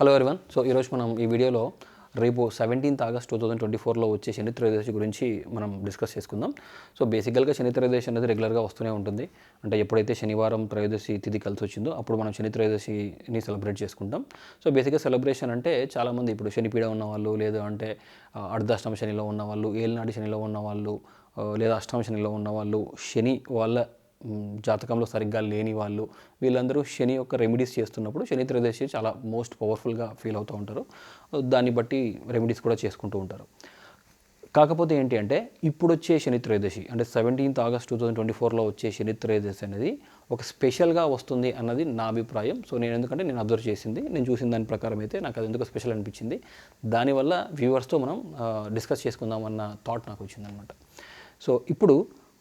Hello everyone so ఈరోజు మనం ఈ వీడియోలో రేపు seventeenth August two thousand twenty ఫోర్లో వచ్చే శని త్రయోదశి గురించి మనం డిస్కస్ చేసుకుందాం. సో బేసికల్గా శని త్రయోదశి అనేది రెగ్యులర్గా వస్తూనే ఉంటుంది. అంటే ఎప్పుడైతే శనివారం త్రయోదశి తిథి కలిసి వచ్చిందో అప్పుడు మనం శని త్రయోదశిని సెలబ్రేట్ చేసుకుంటాం. సో బేసిక్గా సెలబ్రేషన్ అంటే చాలామంది ఇప్పుడు శనిపీడ ఉన్న వాళ్ళు అంటే అర్ధాష్టమ శనిలో ఉన్న వాళ్ళు ఏలినాటి శనిలో ఉన్న వాళ్ళు లేదా అష్టమ శనిలో ఉన్న వాళ్ళు శని వాళ్ళ జాతకంలో సరిగ్గా లేని వాళ్ళు వీళ్ళందరూ శని యొక్క రెమెడీస్ చేస్తున్నప్పుడు శని త్రయోదశి చాలా మోస్ట్ పవర్ఫుల్గా ఫీల్ అవుతూ ఉంటారు. దాన్ని బట్టి రెమెడీస్ కూడా చేసుకుంటూ ఉంటారు. కాకపోతే ఏంటి అంటే ఇప్పుడు వచ్చే శని త్రయోదశి అంటే seventeenth August two thousand twenty ఫోర్లో వచ్చే శని త్రయోదశి అనేది ఒక స్పెషల్గా వస్తుంది అన్నది నా అభిప్రాయం. సో నేను ఎందుకంటే నేను అబ్జర్వ్ చేసింది నేను చూసిన దాని ప్రకారం అయితే నాకు అది ఎందుకు స్పెషల్ అనిపించింది. దానివల్ల వ్యూవర్స్తో మనం డిస్కస్ చేసుకుందాం అన్న థాట్ నాకు వచ్చిందనమాట సో ఇప్పుడు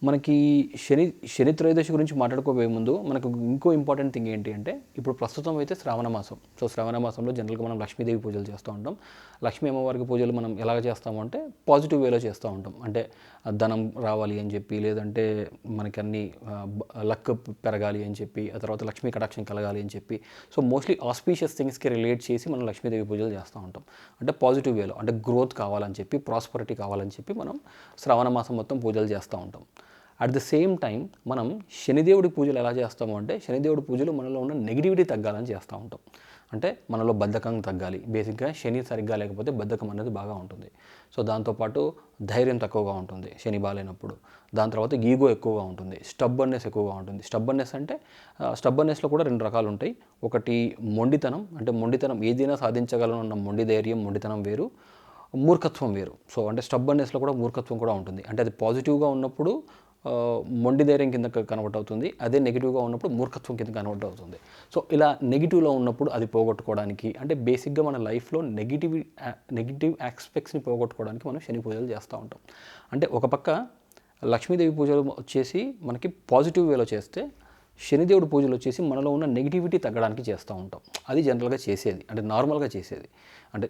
మనకి శని శని త్రయోదశి గురించి మాట్లాడుకోబోయే ముందు మనకు ఇంకో ఇంపార్టెంట్ థింగ్ ఏంటి అంటే ఇప్పుడు ప్రస్తుతం అయితే శ్రావణ మాసం. సో శ్రావణ మాసంలో జనరల్గా మనం లక్ష్మీదేవి పూజలు చేస్తూ ఉంటాం. లక్ష్మీ అమ్మవారికి పూజలు మనం ఎలాగ చేస్తాము అంటే పాజిటివ్ వేలో చేస్తూ ఉంటాం. అంటే ధనం రావాలి అని చెప్పి లేదంటే మనకి అన్ని లక్ పెరగాలి అని చెప్పి ఆ తర్వాత లక్ష్మీ కటాక్షం కలగాలి అని చెప్పి. సో మోస్ట్లీ ఆస్పీషియస్ థింగ్స్కి రిలేట్ చేసి మనం లక్ష్మీదేవి పూజలు చేస్తూ ఉంటాం. అంటే పాజిటివ్ వేలో అంటే గ్రోత్ కావాలని చెప్పి ప్రాస్పరిటీ కావాలని చెప్పి మనం శ్రావణ మాసం మొత్తం పూజలు చేస్తూ ఉంటాం. అట్ ద సేమ్ టైం మనం శనిదేవుడి పూజలు ఎలా చేస్తాము అంటే శనిదేవుడి పూజలు మనలో ఉన్న నెగిటివిటీ తగ్గాలని చేస్తూ ఉంటాం. అంటే మనలో బద్ధకం తగ్గాలి. బేసిక్గా శని సరిగ్గా లేకపోతే బద్ధకం అనేది బాగా ఉంటుంది. సో దాంతోపాటు ధైర్యం తక్కువగా ఉంటుంది శని బాగాలేనప్పుడు. దాని తర్వాత ఈగో ఎక్కువగా ఉంటుంది. స్టబ్బర్నెస్ ఎక్కువగా ఉంటుంది. స్టబ్బర్నెస్ అంటే స్టబ్బర్నెస్లో కూడా రెండు రకాలు ఉంటాయి. ఒకటి మొండితనం. అంటే మొండితనం ఏదైనా సాధించగలను అన్న మొండి ధైర్యం మొండితనం వేరు. మూర్ఖత్వం వేరు. సో అంటే స్టబ్బర్నెస్లో కూడా మూర్ఖత్వం కూడా ఉంటుంది. అంటే అది పాజిటివ్గా ఉన్నప్పుడు మొండి ధైర్యం కింద కన్వర్ట్ అవుతుంది. అదే నెగిటివ్గా ఉన్నప్పుడు మూర్ఖత్వం కింద కన్వర్ట్ అవుతుంది. సో ఇలా నెగిటివ్లో ఉన్నప్పుడు అది పోగొట్టుకోవడానికి అంటే బేసిక్గా మన లైఫ్లో నెగిటివ్ నెగిటివ్ ఆస్పెక్ట్స్ని పోగొట్టుకోవడానికి మనం శని పూజలు చేస్తూ ఉంటాం. అంటే ఒక పక్క లక్ష్మీదేవి పూజలు వచ్చేసి మనకి పాజిటివ్ వేలో చేస్తే శనిదేవుడి పూజలు వచ్చేసి మనలో ఉన్న నెగిటివిటీ తగ్గడానికి చేస్తూ ఉంటాం. అది జనరల్గా చేసేది. అంటే నార్మల్గా చేసేది. అంటే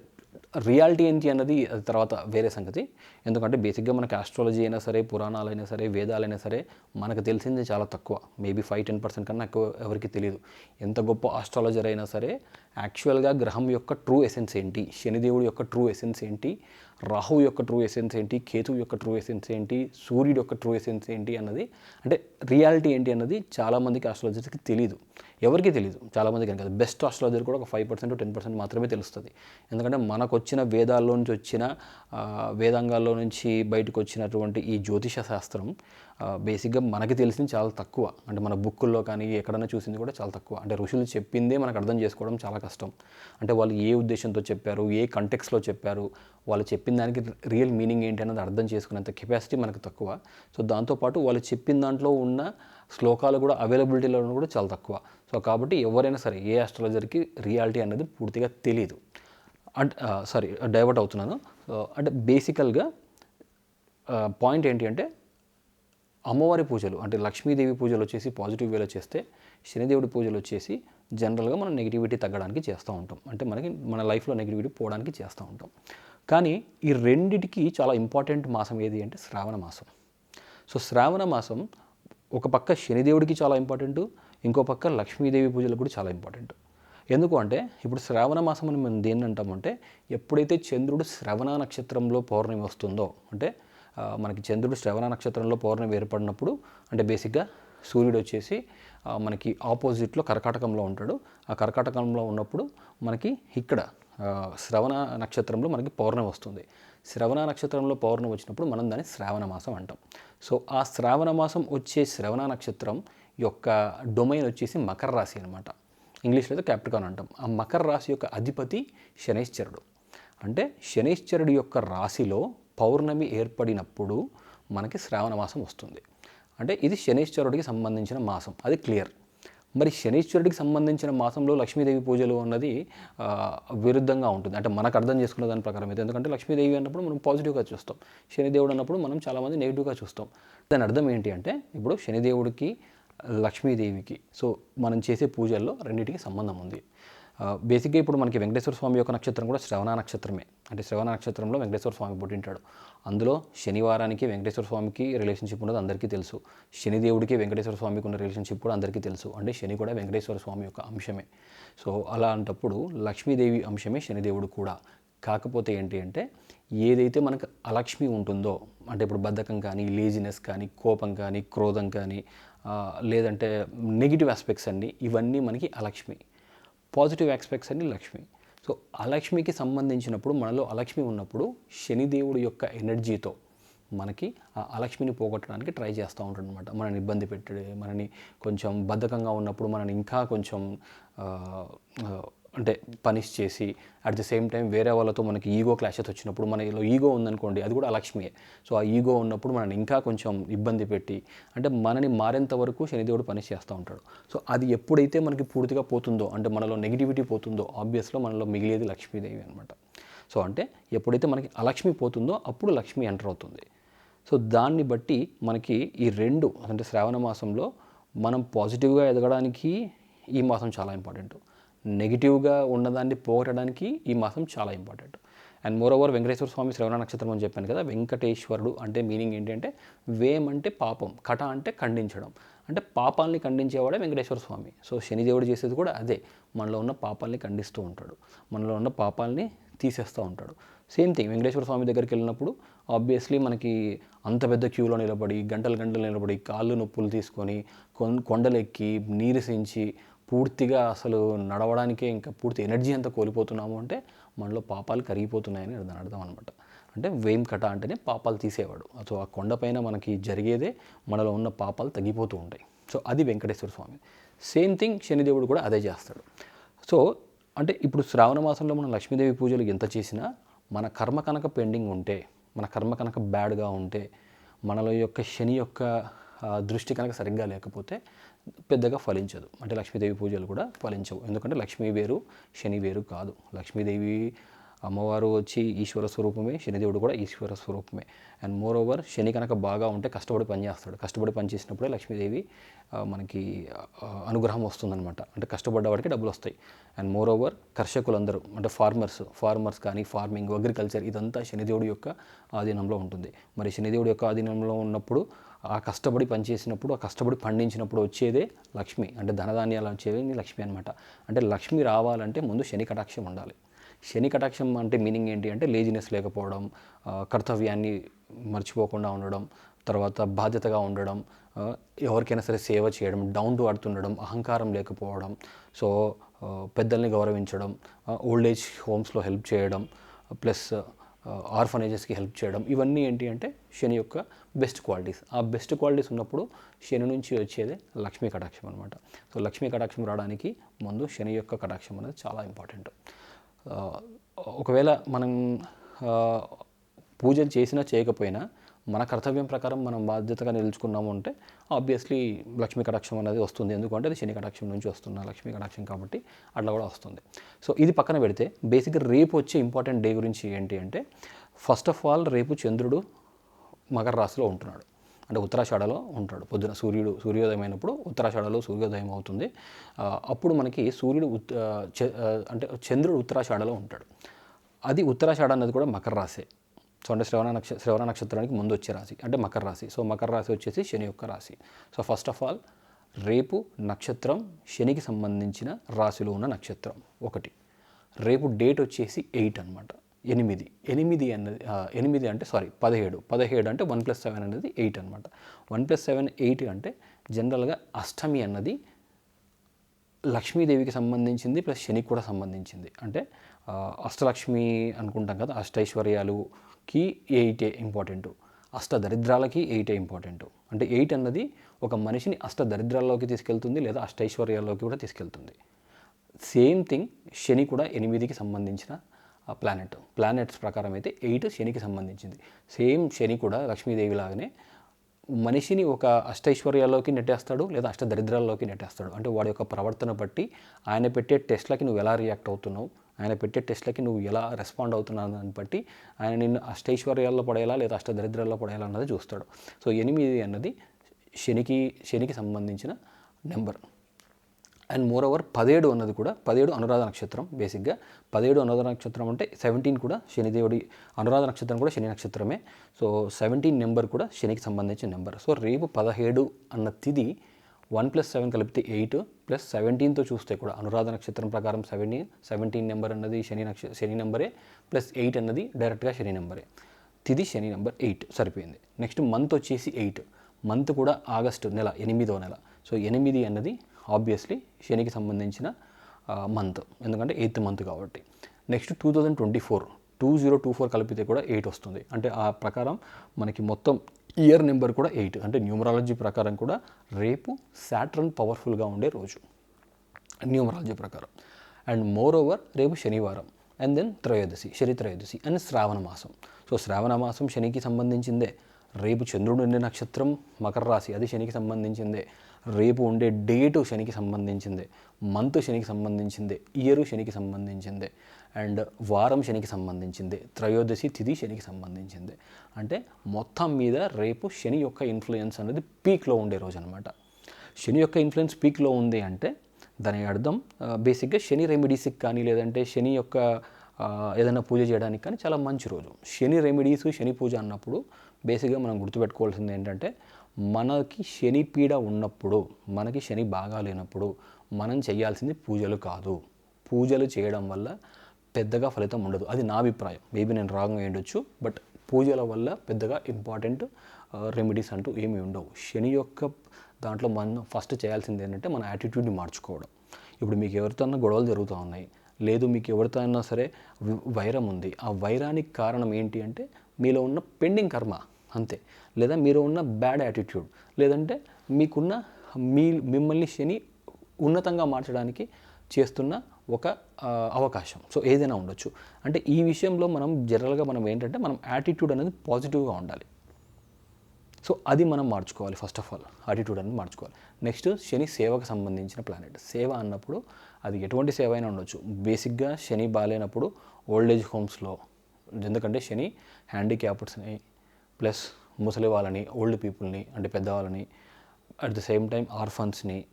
రియాలిటీ ఏంటి అన్నది తర్వాత వేరే సంగతి. ఎందుకంటే బేసిక్గా మనకి ఆస్ట్రాలజీ అయినా సరే పురాణాలైనా సరే వేదాలైనా సరే మనకు తెలిసింది చాలా తక్కువ. మేబీ ఫైవ్ టెన్ పర్సెంట్ కన్నా ఎక్కువ ఎవరికి తెలియదు ఎంత గొప్ప ఆస్ట్రాలజర్ అయినా సరే యాక్చువల్గా గ్రహం యొక్క ట్రూ ఎసెన్స్ ఏంటి శనిదేవుడి యొక్క ట్రూ ఎసెన్స్ ఏంటి రాహు యొక్క ట్రూ ఎసెన్స్ ఏంటి? కేతు యొక్క ట్రూ ఎసెన్స్ ఏంటి? సూర్యుడు యొక్క ట్రూ ఎసెన్స్ ఏంటి అన్నది? అంటే రియాలిటీ ఏంటి అన్నది చాలామందికి ఆస్ట్రాలజర్స్కి తెలియదు ఎవరికి తెలియదు చాలామందికి కాదు. బెస్ట్ ఆస్ట్రాలజర్ కూడా ఒక ఫైవ్ పర్సెంట్ టెన్ పర్సెంట్ మాత్రమే తెలుస్తుంది. ఎందుకంటే మనకు వచ్చిన వేదాల్లో నుంచి వచ్చిన వేదాంగాల్లో నుంచి బయటకు వచ్చినటువంటి ఈ జ్యోతిష శాస్త్రం బేసిక్గా మనకి తెలిసింది చాలా తక్కువ. అంటే మన బుక్కుల్లో కానీ ఎక్కడైనా చూసింది కూడా చాలా తక్కువ. అంటే ఋషులు చెప్పిందే మనకు అర్థం చేసుకోవడం చాలా కష్టం. అంటే వాళ్ళు ఏ ఉద్దేశంతో చెప్పారు ఏ కంటెక్స్లో చెప్పారు వాళ్ళు చెప్పిన దానికి రియల్ మీనింగ్ ఏంటి అన్నది అర్థం చేసుకునేంత కెపాసిటీ మనకు తక్కువ. సో దాంతోపాటు వాళ్ళు చెప్పిన దాంట్లో ఉన్న శ్లోకాలు కూడా అవైలబిలిటీలో కూడా చాలా తక్కువ. సో కాబట్టి ఎవరైనా సరే ఏ ఆస్ట్రాలజర్కి రియాలిటీ అనేది పూర్తిగా తెలియదు అంటే సారీ డైవర్ట్ అవుతున్నాను. సో అంటే బేసికల్గా పాయింట్ ఏంటి అంటే అమ్మవారి పూజలు అంటే లక్ష్మీదేవి పూజలు వచ్చేసి పాజిటివ్ వేలో చేస్తే శనిదేవుడి పూజలు వచ్చేసి జనరల్గా మనం నెగిటివిటీ తగ్గడానికి చేస్తూ ఉంటాం. అంటే మనకి మన లైఫ్లో నెగిటివిటీ పోవడానికి చేస్తూ ఉంటాం. కానీ ఈ రెండిటికి చాలా ఇంపార్టెంట్ మాసం ఏది అంటే శ్రావణ మాసం. సో శ్రావణ మాసం ఒక పక్క శనిదేవుడికి చాలా ఇంపార్టెంట్ ఇంకో పక్క లక్ష్మీదేవి పూజలకు కూడా చాలా ఇంపార్టెంట్ ఎందుకు అంటే ఇప్పుడు శ్రావణ మాసం అని మనం దేన్ని అంటామంటే ఎప్పుడైతే చంద్రుడు శ్రవణ నక్షత్రంలో పౌర్ణమి వస్తుందో అంటే మనకి చంద్రుడు శ్రవణ నక్షత్రంలో పౌర్ణమి ఏర్పడినప్పుడు అంటే బేసిక్గా సూర్యుడు వచ్చేసి మనకి ఆపోజిట్లో కర్కాటకంలో ఉంటాడు. ఆ కర్కాటకంలో ఉన్నప్పుడు మనకి ఇక్కడ శ్రవణ నక్షత్రంలో మనకి పౌర్ణమి వస్తుంది. శ్రవణ నక్షత్రంలో పౌర్ణమి వచ్చినప్పుడు మనం దాన్ని శ్రావణ మాసం అంటాం. సో ఆ శ్రావణ మాసం వచ్చే శ్రవణ నక్షత్రం యొక్క డొమైన్ వచ్చేసి మకర రాశి అనమాట ఇంగ్లీష్లో అయితే క్యాప్రికాన్ అంటాం. ఆ మకర రాశి యొక్క అధిపతి శనైశ్చరుడు. అంటే శనైశ్చరుడు యొక్క రాశిలో పౌర్ణమి ఏర్పడినప్పుడు మనకి శ్రావణ మాసం వస్తుంది. అంటే ఇది శనీశ్వరుడికి సంబంధించిన మాసం. అది క్లియర్. మరి శనీశ్వరుడికి సంబంధించిన మాసంలో లక్ష్మీదేవి పూజలు అన్నది విరుద్ధంగా ఉంటుంది. అంటే మనకు అర్థం చేసుకున్న దాని ప్రకారం అయితే. ఎందుకంటే లక్ష్మీదేవి అన్నప్పుడు మనం పాజిటివ్గా చూస్తాం. శనిదేవుడు అన్నప్పుడు మనం చాలామంది నెగిటివ్గా చూస్తాం. దాని అర్థం ఏంటి అంటే ఇప్పుడు శనిదేవుడికి లక్ష్మీదేవికి సో మనం చేసే పూజల్లో రెండింటికి సంబంధం ఉంది. బేసిక్గా ఇప్పుడు మనకి వెంకటేశ్వర స్వామి యొక్క నక్షత్రం కూడా శ్రవణ నక్షత్రమే. అంటే శ్రవణ నక్షత్రంలో వెంకటేశ్వర స్వామి పుట్టింటాడు అందులో శనివారానికి వెంకటేశ్వర స్వామికి రిలేషన్షిప్ ఉన్నది అందరికీ తెలుసు. శనిదేవుడికి వెంకటేశ్వర స్వామికి ఉన్న రిలేషన్షిప్ కూడా అందరికీ తెలుసు. అంటే శని కూడా వెంకటేశ్వర స్వామి యొక్క అంశమే. సో అలాంటప్పుడు లక్ష్మీదేవి అంశమే శనిదేవుడు కూడా. కాకపోతే ఏంటి అంటే ఏదైతే మనకు అలక్ష్మి ఉంటుందో అంటే ఇప్పుడు బద్ధకం కానీ లేజినెస్ కానీ కోపం కానీ క్రోధం కానీ లేదంటే నెగిటివ్ ఆస్పెక్ట్స్ అన్నీ ఇవన్నీ మనకి అలక్ష్మి. పాజిటివ్ ఆస్పెక్ట్స్ అని లక్ష్మి. సో అలక్ష్మికి సంబంధించినప్పుడు మనలో అలక్ష్మి ఉన్నప్పుడు శనిదేవుడి యొక్క ఎనర్జీతో మనకి ఆ అలక్ష్మిని పోగొట్టడానికి ట్రై చేస్తూ ఉంటాడు అనమాట మనని ఇబ్బంది పెట్టే మనని కొంచెం బద్ధకంగా ఉన్నప్పుడు మనని ఇంకా కొంచెం అంటే పనిష్ చేసి అట్ ది సేమ్ టైం వేరే వాళ్ళతో మనకి ఈగో క్లాషెస్ వచ్చినప్పుడు మనలో ఈగో ఉందనుకోండి అది కూడా అలక్ష్మియే. సో ఆ ఈగో ఉన్నప్పుడు మనల్ని ఇంకా కొంచెం ఇబ్బంది పెట్టి అంటే మనని మారేంత వరకు శనిదేవుడు పని చేస్తూ ఉంటాడు. సో అది ఎప్పుడైతే మనకి పూర్తిగా పోతుందో అంటే మనలో నెగిటివిటీ పోతుందో ఆబ్వియస్లో మనలో మిగిలేది లక్ష్మీదేవి అనమాట సో అంటే ఎప్పుడైతే మనకి అలక్ష్మి పోతుందో అప్పుడు లక్ష్మి ఎంటర్ అవుతుంది. సో దాన్ని బట్టి మనకి ఈ రెండు అంటే శ్రావణ మాసంలో మనం పాజిటివ్గా ఎదగడానికి ఈ మాసం చాలా ఇంపార్టెంట్ నెగిటివ్గా ఉన్నదాన్ని పోగొట్టడానికి ఈ మాసం చాలా important. And moreover Venkateswara Swamy శ్రవణ నక్షత్రం అని చెప్పాను కదా వెంకటేశ్వరుడు అంటే మీనింగ్ ఏంటంటే వేం అంటే పాపం కట అంటే ఖండించడం. అంటే పాపాలని ఖండించేవాడే వెంకటేశ్వర స్వామి. సో శనిదేవుడు చేసేది కూడా అదే మనలో ఉన్న పాపాలని ఖండిస్తూ ఉంటాడు. మనలో ఉన్న పాపాలని తీసేస్తూ ఉంటాడు. సేమ్ థింగ్ వెంకటేశ్వర స్వామి దగ్గరికి వెళ్ళినప్పుడు ఆబ్వియస్లీ మనకి అంత పెద్ద క్యూలో నిలబడి గంటలు గంటలు నిలబడి కాళ్ళు నొప్పులు తీసుకొని కొండలెక్కి నీరసించి పూర్తిగా అసలు నడవడానికే ఇంకా పూర్తి ఎనర్జీ అంతా కోల్పోతున్నాము అంటే మనలో పాపాలు కరిగిపోతున్నాయని దాని అర్థం అనమాట అంటే వేమ్ కట అంటేనే పాపాలు తీసేవాడు. సో ఆ కొండపైన మనకి జరిగేదే మనలో ఉన్న పాపాలు తగ్గిపోతూ ఉంటాయి. సో అది వెంకటేశ్వర స్వామి. సేమ్ థింగ్ శనిదేవుడు కూడా అదే చేస్తాడు. సో అంటే ఇప్పుడు శ్రావణ మాసంలో మనం లక్ష్మీదేవి పూజలు ఎంత చేసినా మన కర్మ కనుక పెండింగ్ ఉంటే మన కర్మ కనుక బ్యాడ్గా ఉంటే మనలో యొక్క శని యొక్క దృష్టి కనుక సరిగ్గా లేకపోతే పెద్దగా ఫలించదు. అంటే లక్ష్మీదేవి పూజలు కూడా ఫలించవు. ఎందుకంటే లక్ష్మీ వేరు శని వేరు కాదు. లక్ష్మీదేవి అమ్మవారు వచ్చి ఈశ్వర స్వరూపమే శనిదేవుడు కూడా ఈశ్వర స్వరూపమే. అండ్ మోర్ ఓవర్ శని కనుక బాగా ఉంటే కష్టపడి పనిచేస్తాడు కష్టపడి పనిచేసినప్పుడే లక్ష్మీదేవి మనకి అనుగ్రహం వస్తుందనమాట అంటే కష్టపడ్డవాడికి డబ్బులు వస్తాయి. అండ్ మోర్ ఓవర్ కర్షకులందరూ అంటే ఫార్మర్స్ ఫార్మర్స్ కానీ ఫార్మింగ్ అగ్రికల్చర్ ఇదంతా శనిదేవుడి యొక్క ఆధీనంలో ఉంటుంది. మరి శనిదేవుడి యొక్క ఆధీనంలో ఉన్నప్పుడు ఆ కష్టపడి పనిచేసినప్పుడు ఆ కష్టపడి పండించినప్పుడు వచ్చేదే లక్ష్మి. అంటే ధనధాన్యాలు వచ్చేది లక్ష్మి అనమాట అంటే లక్ష్మి రావాలంటే ముందు శని కటాక్షం ఉండాలి. శని కటాక్షం అంటే మీనింగ్ ఏంటి అంటే లేజినెస్ లేకపోవడం కర్తవ్యాన్ని మర్చిపోకుండా ఉండడం తర్వాత బాధ్యతగా ఉండడం ఎవరికైనా సరే సేవ చేయడం డౌన్ టు అర్త్ ఉండడం అహంకారం లేకపోవడం సో పెద్దల్ని గౌరవించడం ఓల్డ్ ఏజ్ హోమ్స్లో హెల్ప్ చేయడం ప్లస్ ఆర్ఫనేజెస్కి హెల్ప్ చేయడం ఇవన్నీ ఏంటి అంటే శని యొక్క బెస్ట్ క్వాలిటీస్. ఆ బెస్ట్ క్వాలిటీస్ ఉన్నప్పుడు శని నుంచి వచ్చేదే లక్ష్మీ కటాక్షం అనమాట సో లక్ష్మీ కటాక్షం రావడానికి ముందు శని యొక్క కటాక్షం అనేది చాలా ఇంపార్టెంట్. ఒకవేళ మనం పూజలు చేసినా చేయకపోయినా మన కర్తవ్యం ప్రకారం మనం బాధ్యతగా నిలుచుకున్నాము అంటే ఆబ్వియస్లీ లక్ష్మీ కటాక్షం అనేది వస్తుంది. ఎందుకంటే అది శని కటాక్షం నుంచి వస్తున్న లక్ష్మీ కటాక్షం కాబట్టి అట్లా కూడా వస్తుంది. సో ఇది పక్కన పెడితే బేసిక్గా రేపు వచ్చే ఇంపార్టెంట్ డే గురించి ఏంటి అంటే ఫస్ట్ ఆఫ్ ఆల్ రేపు చంద్రుడు మకర రాశిలో ఉంటున్నాడు. అంటే ఉత్తరాషాఢలో ఉంటాడు. పొద్దున సూర్యుడు సూర్యోదయం అయినప్పుడు ఉత్తరాషాఢలో సూర్యోదయం అవుతుంది. అప్పుడు మనకి సూర్యుడు చ- అంటే చంద్రుడు ఉత్తరాషాఢలో ఉంటాడు. అది ఉత్తరాషాఢ అన్నది కూడా మకర రాశే. సో అంటే శ్రవణ నక్ష శ్రవణ నక్షత్రానికి ముందు వచ్చే రాశి అంటే మకర రాశి. సో మకర రాశి వచ్చేసి శని యొక్క రాశి. సో ఫస్ట్ ఆఫ్ ఆల్ రేపు నక్షత్రం శనికి సంబంధించిన రాశిలో ఉన్న నక్షత్రం ఒకటి. రేపు డేట్ వచ్చేసి ఎయిట్ అనమాట ఎనిమిది. ఎనిమిది అన్నది ఎనిమిది అంటే సారీ పదిహేడు. పదిహేడు అంటే వన్ ప్లస్ సెవెన్ అనేది ఎయిట్ అనమాట వన్ ప్లస్ సెవెన్ ఎయిట్ అంటే జనరల్గా అష్టమి అన్నది లక్ష్మీదేవికి సంబంధించింది ప్లస్ శనికి కూడా సంబంధించింది. అంటే అష్టలక్ష్మి అనుకుంటాం కదా అష్టైశ్వర్యాలు కి ఎయిటే ఇంపార్టెంట్. అష్ట దరిద్రాలకి ఎయిటే ఇంపార్టెంట్. అంటే ఎయిట్ అన్నది ఒక మనిషిని అష్టదరిద్రాల్లోకి తీసుకెళ్తుంది లేదా అష్టైశ్వర్యాల్లోకి కూడా తీసుకెళ్తుంది. సేమ్ థింగ్ శని కూడా ఎనిమిదికి సంబంధించిన ప్లానెట్. ప్లానెట్స్ ప్రకారం అయితే ఎయిట్ శనికి సంబంధించింది. సేమ్ శని కూడా లక్ష్మీదేవి లాగానే మనిషిని ఒక అష్టైశ్వర్యాల్లోకి నెట్టేస్తాడు లేదా అష్ట దరిద్రాల్లోకి నెట్టేస్తాడు. అంటే వాడి యొక్క ప్రవర్తన బట్టి ఆయన పెట్టే టెస్ట్లకి నువ్వు ఎలా రియాక్ట్ అవుతున్నావు? ఆయన పెట్టే టెస్ట్లకి నువ్వు ఎలా రెస్పాండ్ అవుతున్నావు? దాన్ని బట్టి ఆయన నిన్ను అష్టైశ్వర్యాల్లో పడేలా లేదా అష్ట దరిద్రాల్లో పడేలా అన్నది చూస్తాడు. సో ఎనిమిది అన్నది శనికి శనికి సంబంధించిన నెంబర్. అండ్ మోర్ ఓవర్ పదిహేడు అన్నది కూడా పదిహేడు అనురాధ నక్షత్రం బేసిక్గా పదిహేడు అనురాధ నక్షత్రం అంటే సెవెంటీన్ కూడా శనిదేవుడి అనురాధ నక్షత్రం కూడా శని నక్షత్రమే. సో సెవెంటీన్ నెంబర్ కూడా శనికి సంబంధించిన నెంబర్ సో రేపు పదిహేడు అన్న తిది వన్ ప్లస్ సెవెన్ కలిపితే ఎయిట్ ప్లస్ సెవెంటీన్తో చూస్తే కూడా అనురాధ నక్షత్రం ప్రకారం సెవెంటీన్ సెవెంటీన్ నెంబర్ అన్నది శని నక్ష శని నెంబరే ప్లస్ ఎయిట్ అన్నది డైరెక్ట్గా శని నెంబరే తిది శని నెంబర్ ఎయిట్ సరిపోయింది. నెక్స్ట్ మంత్ వచ్చేసి ఎయిట్ మంత్ కూడా ఆగస్టు నెల ఎనిమిదో నెల. సో ఎనిమిది అన్నది ఆబ్వియస్లీ శనికి సంబంధించిన మంత్ ఎందుకంటే ఎయిత్ మంత్ కాబట్టి. Next two thousand twenty four two zero two four కలిపితే కూడా ఎయిట్ వస్తుంది. అంటే ఆ ప్రకారం మనకి మొత్తం ఇయర్ నెంబర్ కూడా ఎయిట్ అంటే న్యూమరాలజీ ప్రకారం కూడా రేపు సాట్రన్ పవర్ఫుల్గా ఉండే రోజు. న్యూమరాలజీ ప్రకారం. అండ్ మోర్ ఓవర్ రేపు శనివారం. అండ్ దెన్ త్రయోదశి శని త్రయోదశి అండ్ శ్రావణ మాసం. సో శ్రావణ మాసం శనికి సంబంధించిందే. రేపు చంద్రుడు ఉండే నక్షత్రం మకర రాశి అది శనికి సంబంధించిందే. రేపు ఉండే డేటు శనికి సంబంధించిందే మంత్ శనికి సంబంధించిందే ఇయరు శనికి సంబంధించిందే అండ్ వారం శనికి సంబంధించింది త్రయోదశి తిథి శనికి సంబంధించింది. అంటే మొత్తం మీద రేపు శని యొక్క ఇన్ఫ్లుయెన్స్ అనేది పీక్లో ఉండే రోజు అనమాట శని యొక్క ఇన్ఫ్లుయెన్స్ పీక్లో ఉంది అంటే దాని అర్థం బేసిక్గా శని రెమెడీస్కి కానీ లేదంటే శని యొక్క ఏదైనా పూజ చేయడానికి కానీ చాలా మంచి రోజు. శని రెమెడీస్ శని పూజ అన్నప్పుడు బేసిక్గా మనం గుర్తుపెట్టుకోవాల్సింది ఏంటంటే మనకి శని పీడ ఉన్నప్పుడు మనకి శని బాగా లేనప్పుడు మనం చేయాల్సింది పూజలు కాదు. పూజలు చేయడం వల్ల పెద్దగా ఫలితం ఉండదు. అది నా అభిప్రాయం. మేబీ నేను రాంగ్ ఉండొచ్చు బట్ పూజల వల్ల పెద్దగా ఇంపార్టెంట్ రెమెడీస్ uh, అంటూ ఏమీ ఉండవు. శని యొక్క దాంట్లో మనం ఫస్ట్ చేయాల్సింది ఏంటంటే మన యాటిట్యూడ్ని మార్చుకోవడం. ఇప్పుడు మీకు ఎవరితో గొడవలు జరుగుతూ ఉన్నాయి. లేదు మీకు ఎవరితో అయినా సరే వైరం ఉంది. ఆ వైరానికి కారణం ఏంటి అంటే మీలో ఉన్న పెండింగ్ కర్మ. అంతే. లేదా మీరు ఉన్న బ్యాడ్ యాటిట్యూడ్ లేదంటే మీకున్న మీ మిమ్మల్ని శని ఉన్నతంగా మార్చడానికి చేస్తున్న ఒక అవకాశం. సో ఏదైనా ఉండొచ్చు. అంటే ఈ విషయంలో మనం జనరల్గా మనం ఏంటంటే మనం యాటిట్యూడ్ అనేది పాజిటివ్గా ఉండాలి. సో అది మనం మార్చుకోవాలి ఫస్ట్ ఆఫ్ ఆల్ యాటిట్యూడ్ అనేది మార్చుకోవాలి. నెక్స్ట్ శని సేవకు సంబంధించిన ప్లానెట్ సేవ అన్నప్పుడు అది ఎటువంటి సేవ అయినా ఉండొచ్చు. బేసిక్గా శని బాగాలేనప్పుడు ఓల్డ్ ఏజ్ హోమ్స్లో ఎందుకంటే శని హ్యాండిక్యాప్డ్స్ని ప్లస్ ముసలి వాళ్ళని ఓల్డ్ పీపుల్ని అంటే పెద్దవాళ్ళని అట్ ద సేమ్ టైం ఆర్ఫన్స్ని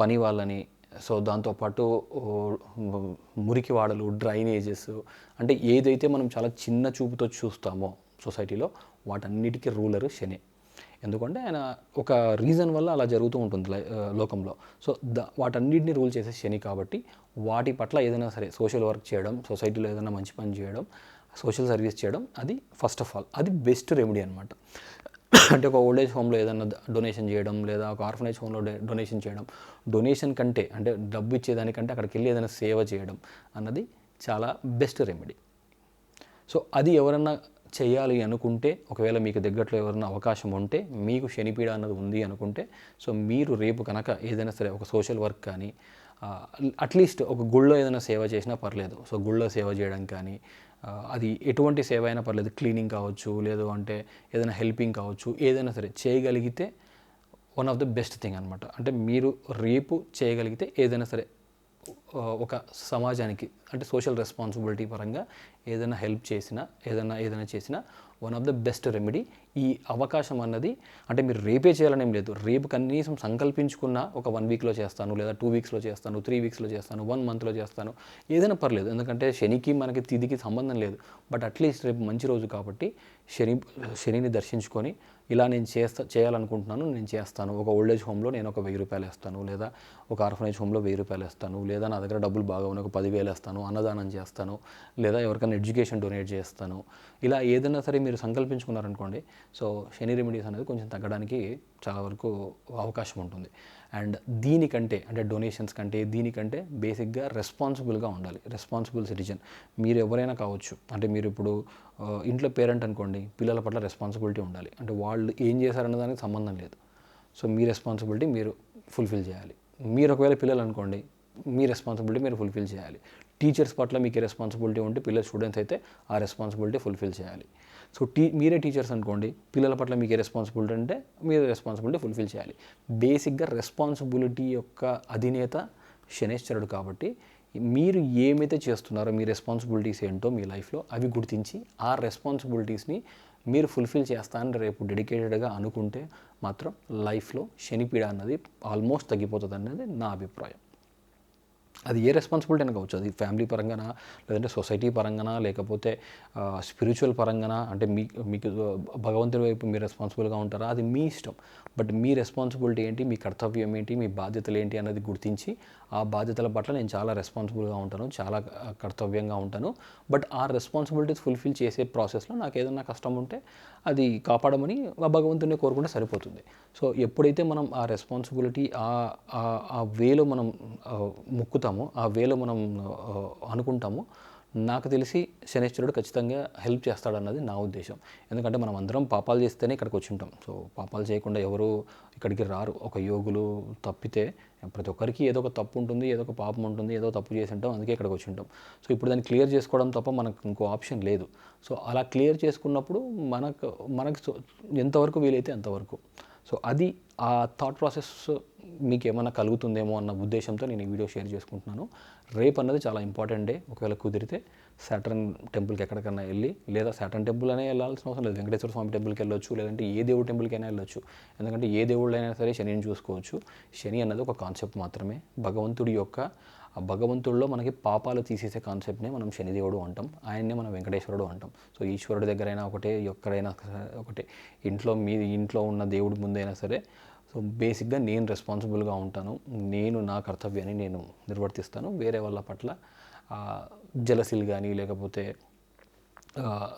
పని వాళ్ళని సో దాంతోపాటు మురికి వాడలు డ్రైనేజెస్ అంటే ఏదైతే మనం చాలా చిన్న చూపుతో చూస్తామో సొసైటీలో వాటన్నిటికీ రూలర్ శని. ఎందుకంటే ఆయన ఒక రీజన్ వల్ల అలా జరుగుతూ ఉంటుంది లై- లోకంలో. సో ద వాటన్నిటిని రూల్ చేసే శని కాబట్టి వాటి పట్ల ఏదైనా సరే సోషల్ వర్క్ చేయడం సొసైటీలో ఏదైనా మంచి పని చేయడం సోషల్ సర్వీస్ చేయడం అది ఫస్ట్ ఆఫ్ ఆల్. అది బెస్ట్ రెమెడీ అనమాట అంటే ఒక ఓల్డ్ ఏజ్ హోమ్లో ఏదైనా డొనేషన్ చేయడం లేదా ఒక ఆర్ఫనేజ్ హోమ్లో డొనేషన్ చేయడం డొనేషన్ కంటే అంటే డబ్బు ఇచ్చేదానికంటే అక్కడికి వెళ్ళి ఏదైనా సేవ చేయడం అన్నది చాలా బెస్ట్ రెమెడీ. సో అది ఎవరన్నా చేయాలి అనుకుంటే ఒకవేళ మీకు దగ్గరలో ఎవరైనా అవకాశం ఉంటే మీకు శనిపీడ అన్నది ఉంది అనుకుంటే సో మీరు రేపు కనుక ఏదైనా సరే ఒక సోషల్ వర్క్ కానీ అట్లీస్ట్ ఒక గుళ్ళో ఏదైనా సేవ చేసినా పర్లేదు. సో గుళ్ళో సేవ చేయడం కానీ అది ఎటువంటి సేవ అయినా పర్లేదు. క్లీనింగ్ కావచ్చు లేదు అంటే ఏదైనా హెల్పింగ్ కావచ్చు ఏదైనా సరే చేయగలిగితే one of the best thing అనమాట అంటే మీరు రేపు చేయగలిగితే ఏదైనా సరే ఒక సమాజానికి అంటే సోషల్ రెస్పాన్సిబిలిటీ పరంగా ఏదైనా హెల్ప్ చేసినా ఏదైనా ఏదైనా చేసినా one of the best remedy. ఈ అవకాశం అన్నది అంటే మీరు రేపే చేయాలనేం లేదు. రేపు కనీసం సంకల్పించుకున్న ఒక వన్ వీక్లో చేస్తాను లేదా టూ వీక్స్లో చేస్తాను త్రీ వీక్స్లో చేస్తాను వన్ మంత్లో చేస్తాను ఏదైనా పర్లేదు. ఎందుకంటే శనికి మనకి తిదికి సంబంధం లేదు. బట్ అట్లీస్ట్ రేపు మంచి రోజు కాబట్టి శని శనిని దర్శించుకొని ఇలా నేను చేస్తా చేయాలనుకుంటున్నాను నేను చేస్తాను. ఒక ఓల్డేజ్ హోమ్లో నేను ఒక వెయ్యి రూపాయలు వేస్తాను లేదా ఒక ఆర్ఫనేజ్ హోమ్లో వెయ్యి రూపాయలు వేస్తాను లేదా నా దగ్గర డబ్బులు బాగా ఉన్నాయి ఒక పదివేలు వేస్తాను అన్నదానం చేస్తాను లేదా ఎవరికైనా ఎడ్యుకేషన్ డొనేట్ చేస్తాను. ఇలా ఏదైనా సరే మీరు సంకల్పించుకున్నారనుకోండి సో శని రెమెడీస్ అనేది కొంచెం తగ్గడానికి చాలా వరకు అవకాశం ఉంటుంది. అండ్ దీనికంటే అంటే డొనేషన్స్ కంటే దీనికంటే బేసిక్గా రెస్పాన్సిబుల్గా ఉండాలి. రెస్పాన్సిబుల్ సిటిజన్ మీరు ఎవరైనా కావచ్చు అంటే మీరు ఇప్పుడు ఇంట్లో పేరెంట్ అనుకోండి పిల్లల పట్ల రెస్పాన్సిబిలిటీ ఉండాలి. అంటే వాళ్ళు ఏం చేశారన్న దానికి సంబంధం లేదు. సో మీ రెస్పాన్సిబిలిటీ మీరు ఫుల్ఫిల్ చేయాలి. మీరు ఒకవేళ పిల్లలు అనుకోండి మీ రెస్పాన్సిబిలిటీ మీరు ఫుల్ఫిల్ చేయాలి. టీచర్స్ పట్ల మీకు రెస్పాన్సిబిలిటీ ఉంటే పిల్లల స్టూడెంట్స్ అయితే ఆ రెస్పాన్సిబిలిటీ ఫుల్ఫిల్ చేయాలి. సో టీ మీరే టీచర్స్ అనుకోండి పిల్లల పట్ల మీకు రెస్పాన్సిబిలిటీ అంటే మీరు రెస్పాన్సిబిలిటీ ఫుల్ఫిల్ చేయాలి. బేసిక్గా రెస్పాన్సిబిలిటీ యొక్క అధినేత శనేశ్వరుడు కాబట్టి మీరు ఏమైతే చేస్తున్నారో మీ రెస్పాన్సిబిలిటీస్ ఏంటో మీ లైఫ్లో అవి గుర్తించి ఆ రెస్పాన్సిబిలిటీస్ని మీరు ఫుల్ఫిల్ చేస్తానని రేపు డెడికేటెడ్గా అనుకుంటే మాత్రం లైఫ్లో శనిపీడ అన్నది ఆల్మోస్ట్ తగ్గిపోతుంది అన్నది నా అభిప్రాయం. అది ఏ రెస్పాన్సిబిలిటీ అయినా కావచ్చు. అది ఫ్యామిలీ పరంగానా లేదంటే సొసైటీ పరంగానా లేకపోతే స్పిరిచువల్ పరంగానా అంటే మీ మీకు భగవంతుడి వైపు మీరు రెస్పాన్సిబుల్గా ఉంటారా? అది మీ ఇష్టం. బట్ మీ రెస్పాన్సిబిలిటీ ఏంటి? మీ కర్తవ్యం ఏంటి? మీ బాధ్యతలు ఏంటి? అన్నది గుర్తించి ఆ బాధ్యతల పట్ల నేను చాలా రెస్పాన్సిబుల్గా ఉంటాను చాలా కర్తవ్యంగా ఉంటాను. బట్ ఆ రెస్పాన్సిబిలిటీస్ ఫుల్ఫిల్ చేసే ప్రాసెస్లో నాకు ఏదైనా కష్టం ఉంటే అది కాపాడమని ఆ భగవంతుడిని కోరుకుంటే సరిపోతుంది. సో ఎప్పుడైతే మనం ఆ రెస్పాన్సిబిలిటీ ఆ ఆ- వేలో మనం మొక్కుతామో ఆ వేలో మనం అనుకుంటామో నాకు తెలిసి శనిశ్వరుడు ఖచ్చితంగా హెల్ప్ చేస్తాడన్నది నా ఉద్దేశం. ఎందుకంటే మనం అందరం పాపాలు చేస్తేనే ఇక్కడికి వచ్చి ఉంటాం. సో పాపాలు చేయకుండా ఎవరు ఇక్కడికి రారు. ఒక యోగులు తప్పితే ప్రతి ఒక్కరికి ఏదో ఒక తప్పు ఉంటుంది ఏదో ఒక పాపం ఉంటుంది ఏదో తప్పు చేసి ఉంటాం అందుకే ఇక్కడికి వచ్చి ఉంటాం. సో ఇప్పుడు దాన్ని క్లియర్ చేసుకోవడం తప్ప మనకు ఇంకో ఆప్షన్ లేదు. సో అలా క్లియర్ చేసుకున్నప్పుడు మనకు మనకు ఎంతవరకు వీలైతే అంతవరకు. సో అది ఆ థాట్ ప్రాసెస్ మీకు ఏమైనా కలుగుతుందేమో అన్న ఉద్దేశంతో నేను ఈ వీడియో షేర్ చేసుకుంటున్నాను. రేపు అన్నది చాలా ఇంపార్టెంట్ డే. ఒకవేళ కుదిరితే సాటర్న్ టెంపుల్కి ఎక్కడికైనా వెళ్ళి లేదా సాటర్న్ టెంపుల్ అనే వెళ్ళాల్సిన అవసరం లేదు. వెంకటేశ్వర స్వామి టెంపుల్కి వెళ్ళొచ్చు లేదంటే ఏ దేవుడి టెంపుల్కి అయినా వెళ్ళొచ్చు. ఎందుకంటే ఏ దేవుళ్ళైనా సరే శనిని చూసుకోవచ్చు. శని అన్నది ఒక కాన్సెప్ట్ మాత్రమే. భగవంతుడి యొక్క ఆ భగవంతుడిలో మనకి పాపాలు తీసేసే కాన్సెప్ట్నే మనం శనిదేవుడు అంటాం. ఆయన్నే మనం వెంకటేశ్వరుడు అంటాం. సో ఈశ్వరుడి దగ్గరైనా ఒకటే ఎక్కడైనా సరే ఒకటే. ఇంట్లో మీ ఇంట్లో ఉన్న దేవుడి ముందైనా సరే సో బేసిక్గా నేను రెస్పాన్సిబుల్గా ఉంటాను. నేను నా కర్తవ్యాన్ని నేను నిర్వర్తిస్తాను. వేరే వాళ్ళ పట్ల జలసిల్ కానీ లేకపోతే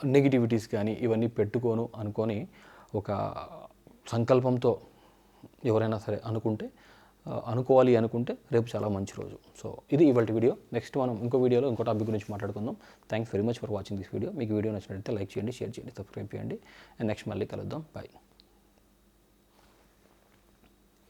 నెగిటివిటీస్ కానీ ఇవన్నీ పెట్టుకోను అనుకొని ఒక సంకల్పంతో ఎవరైనా సరే అనుకుంటే అనుకోవాలి అనుకుంటే రేపు చాలా మంచి రోజు. సో ఇది ఇవాళ వీడియో. నెక్స్ట్ మనం ఇంకో వీడియోలో ఇంకో టాపిక్ గురించి మాట్లాడుకుందాం. Thanks very much for watching this video మీకు వీడియో నచ్చినట్లయితే లైక్ చేయండి షేర్ చేయండి సబ్స్క్రైబ్ చేయండి. అండ్ నెక్స్ట్ మళ్ళీ కలుద్దాం. బాయ్